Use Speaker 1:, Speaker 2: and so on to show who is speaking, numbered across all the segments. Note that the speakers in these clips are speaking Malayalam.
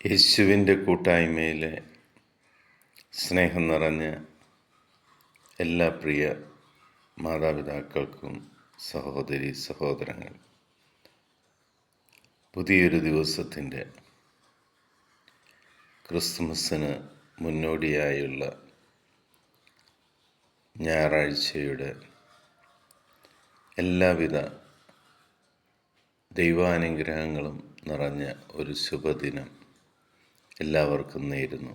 Speaker 1: യേശുവിന്റെ കൂട്ടായ്മയിലെ സ്നേഹം നിറഞ്ഞ എല്ലാ പ്രിയ മാതാപിതാക്കൾക്കും സഹോദരി സഹോദരങ്ങൾ പുതിയൊരു ദിവസത്തിന്റെ ക്രിസ്മസിന് മുന്നോടിയായുള്ള ഞായറാഴ്ചയുടെ എല്ലാവിധ ദൈവാനുഗ്രഹങ്ങളും നിറഞ്ഞ ഒരു ശുഭദിനം എല്ലാവർക്കും നേരുന്നു.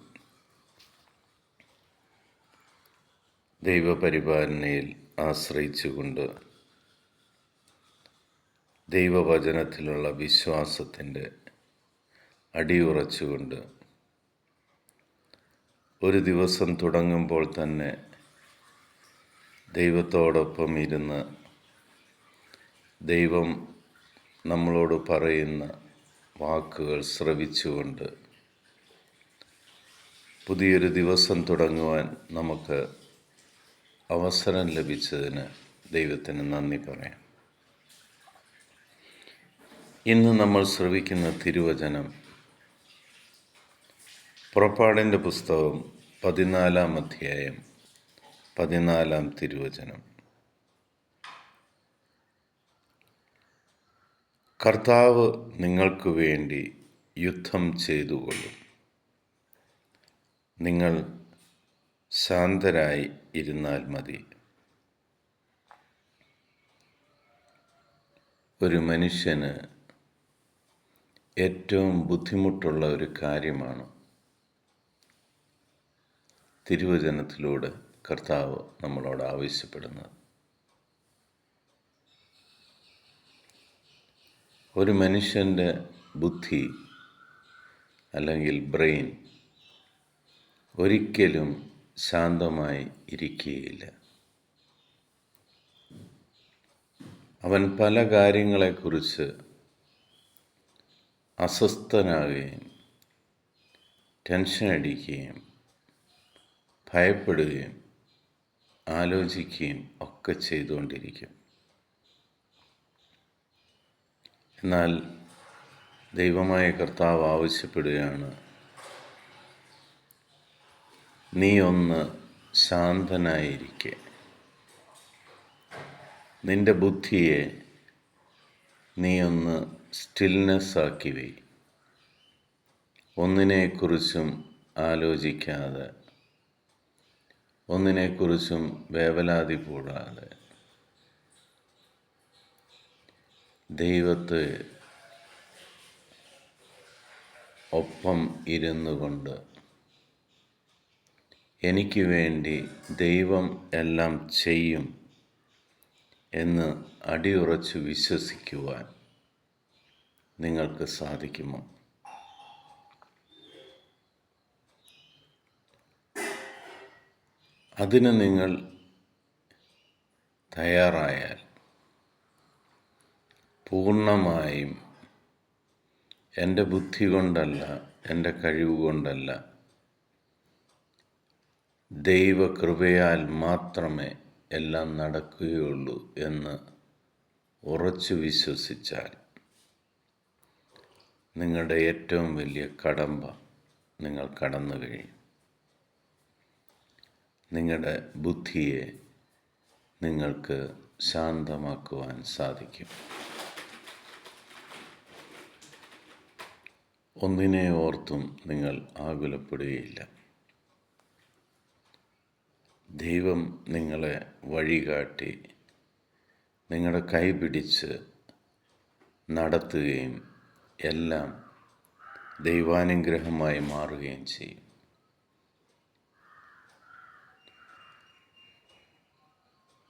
Speaker 1: ദൈവപരിപാലനയിൽ ആശ്രയിച്ചുകൊണ്ട് ദൈവവചനത്തിലുള്ള വിശ്വാസത്തിന്റെ അടിയുറച്ചുകൊണ്ട് ഒരു ദിവസം തുടങ്ങുമ്പോൾ തന്നെ ദൈവത്തോടൊപ്പം ഇരുന്ന് ദൈവം നമ്മളോട് പറയുന്ന വാക്കുകൾ ശ്രവിച്ചുകൊണ്ട് പുതിയൊരു ദിവസം തുടങ്ങുവാൻ നമുക്ക് അവസരം ലഭിച്ചതിന് ദൈവത്തിന് നന്ദി പറയാം. ഇന്ന് നമ്മൾ ശ്രവിക്കുന്ന തിരുവചനം പുറപ്പാടിന്റെ പുസ്തകം പതിനാലാം അധ്യായം പതിനാലാം തിരുവചനം. കർത്താവ് നിങ്ങൾക്ക് വേണ്ടി യുദ്ധം ചെയ്തുകൊള്ളും. നിങ്ങൾ ശാന്തരായി ഇരുന്നാൽ മതി. ഒരു മനുഷ്യന് ഏറ്റവും ബുദ്ധിമുട്ടുള്ള ഒരു കാര്യമാണ് തിരുവചനത്തിലൂടെ കർത്താവ് നമ്മളോട് ആവശ്യപ്പെടുന്നത്. ഒരു മനുഷ്യന്റെ ബുദ്ധി അല്ലെങ്കിൽ ബ്രെയിൻ ഒരിക്കലും ശാന്തമായി ഇരിക്കുകയില്ല. അവൻ പല കാര്യങ്ങളെക്കുറിച്ച് അസ്വസ്ഥനാകുകയും ടെൻഷൻ അടിക്കുകയും ഭയപ്പെടുകയും ആലോചിക്കുകയും ഒക്കെ ചെയ്തുകൊണ്ടിരിക്കും. എന്നാൽ ദൈവമായ കർത്താവ് ആവശ്യപ്പെടുകയാണ് നീ ഒന്ന് ശാന്തനായിരിക്കെ. നിന്റെ ബുദ്ധിയെ നീ ഒന്ന് സ്റ്റിൽനെസ് ആക്കി വൈ ഒന്നിനെക്കുറിച്ചും ആലോചിക്കാതെ ഒന്നിനെക്കുറിച്ചും വേവലാതി കൂടാതെ. ദൈവത്തെ ഒപ്പം ഇരുന്നു കൊണ്ട് എനിക്ക് വേണ്ടി ദൈവം എല്ലാം ചെയ്യും എന്ന് അടിയുറച്ച് വിശ്വസിക്കുവാൻ നിങ്ങൾക്ക് സാധിക്കുമോ? അതിന് നിങ്ങൾ തയ്യാറായാൽ പൂർണമായും എന്റെ ബുദ്ധി കൊണ്ടല്ല എന്റെ കഴിവ് കൊണ്ടല്ല ദൈവകൃപയാൽ മാത്രമേ എല്ലാം നടക്കുകയുള്ളൂ എന്ന് ഉറച്ചു വിശ്വസിച്ചാൽ നിങ്ങളുടെ ഏറ്റവും വലിയ കടമ്പ നിങ്ങൾ കടന്നു കഴിയും. നിങ്ങളുടെ ബുദ്ധിയെ നിങ്ങൾക്ക് ശാന്തമാക്കുവാൻ സാധിക്കും. ഒന്നിനെ ഓർത്തും നിങ്ങൾ ആകുലപ്പെടുകയില്ല. ദൈവം നിങ്ങളെ വഴികാട്ടി നിങ്ങളുടെ കൈ പിടിച്ച് നടത്തുകയും എല്ലാം ദൈവാനുഗ്രഹമായി മാറുകയും ചെയ്യും.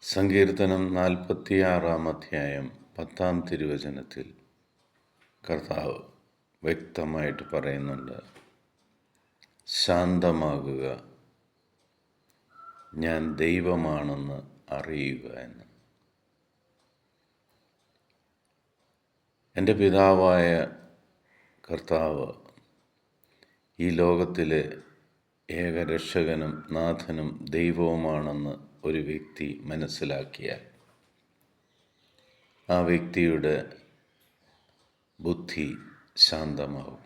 Speaker 1: സങ്കീർത്തനം നാൽപ്പത്തിയാറാം അധ്യായം പത്താം തിരുവചനത്തിൽ കർത്താവ് വ്യക്തമായിട്ട് പറയുന്നുണ്ട് ശാന്തമാകുക ഞാൻ ദൈവമാണെന്ന് അറിയുക എന്ന്. എന്റെ പിതാവായ കർത്താവ് ഈ ലോകത്തിലെ ഏകരക്ഷകനും നാഥനും ദൈവവുമാണെന്ന് ഒരു വ്യക്തി മനസ്സിലാക്കിയാൽ ആ വ്യക്തിയുടെ ബുദ്ധി ശാന്തമാവും.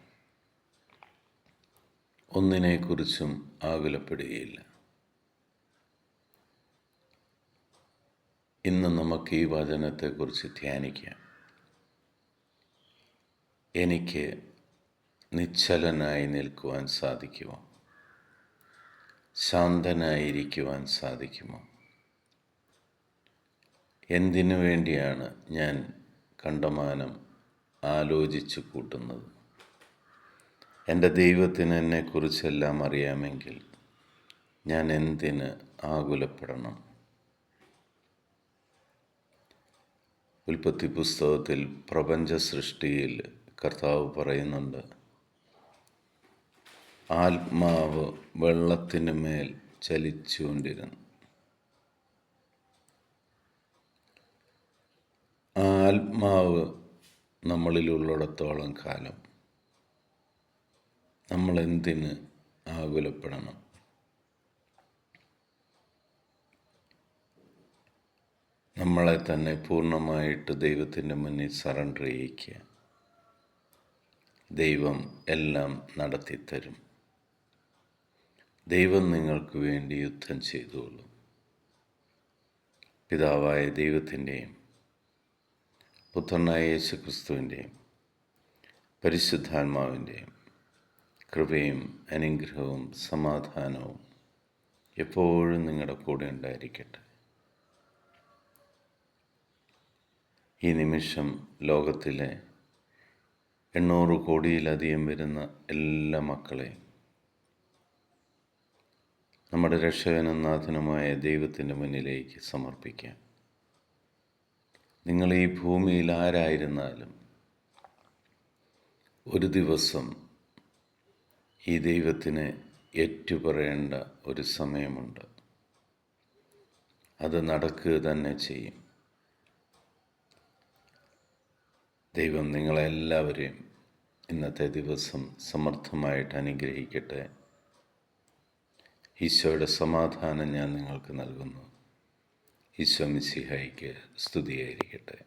Speaker 1: ഒന്നിനെക്കുറിച്ചും ആകുലപ്പെടുകയില്ല. ഇന്ന് നമുക്ക് ഈ വചനത്തെക്കുറിച്ച് ധ്യാനിക്കാം. എനിക്ക് നിശ്ചലനായി നിൽക്കുവാൻ സാധിക്കുമോ? ശാന്തനായിരിക്കുവാൻ സാധിക്കുമോ? എന്തിനു വേണ്ടിയാണ് ഞാൻ കണ്ടമാനം ആലോചിച്ചു കൂട്ടുന്നത്? എന്റെ ദൈവത്തിന് എന്നെക്കുറിച്ചെല്ലാം അറിയാമെങ്കിൽ ഞാൻ എന്തിന് ആകുലപ്പെടണം? ഉൽപ്പത്തി പുസ്തകത്തിൽ പ്രപഞ്ച സൃഷ്ടിയിൽ കർത്താവ് പറയുന്നുണ്ട് ആത്മാവ് വെള്ളത്തിന് മേൽ ചലിച്ചുകൊണ്ടിരുന്നു. ആത്മാവ് നമ്മളിലുള്ളിടത്തോളം കാലം നമ്മളെന്തിന് ആകുലപ്പെടണം? നമ്മളെ തന്നെ പൂർണമായിട്ട് ദൈവത്തിന്റെ മുന്നിൽ സറണ്ടർ ചെയ്യിക്കുക. ദൈവം എല്ലാം നടത്തിത്തരും. ദൈവം നിങ്ങൾക്ക് വേണ്ടി യുദ്ധം ചെയ്തോളൂ. പിതാവായ ദൈവത്തിന്റെയും പുത്രനായ യേശു ക്രിസ്തുവിന്റെയും പരിശുദ്ധാത്മാവിന്റെയും കൃപയും അനുഗ്രഹവും സമാധാനവും എപ്പോഴും നിങ്ങളുടെ കൂടെ ഉണ്ടായിരിക്കട്ടെ. ഈ നിമിഷം ലോകത്തിലെ എണ്ണൂറ് കോടിയിലധികം വരുന്ന എല്ലാ മക്കളെയും നമ്മുടെ രക്ഷകനും നാഥനുമായ ദൈവത്തിന്റെ മുന്നിലേക്ക് സമർപ്പിക്കാം. നിങ്ങൾ ഈ ഭൂമിയിൽ ആരായിരുന്നാലും ഒരു ദിവസം ഈ ദൈവത്തിന് ഏറ്റുപറയേണ്ട ഒരു സമയമുണ്ട്. അത് നടക്കുക തന്നെ ചെയ്യും. ദൈവം നിങ്ങളെല്ലാവരെയും ഇന്നത്തെ ദിവസം സമർത്ഥമായിട്ട് അനുഗ്രഹിക്കട്ടെ. ഈശോയുടെ സമാധാനം ഞാൻ നിങ്ങൾക്ക് നൽകുന്നു. ഈശോ മിസിഹായിക്ക് സ്തുതിയായിരിക്കട്ടെ.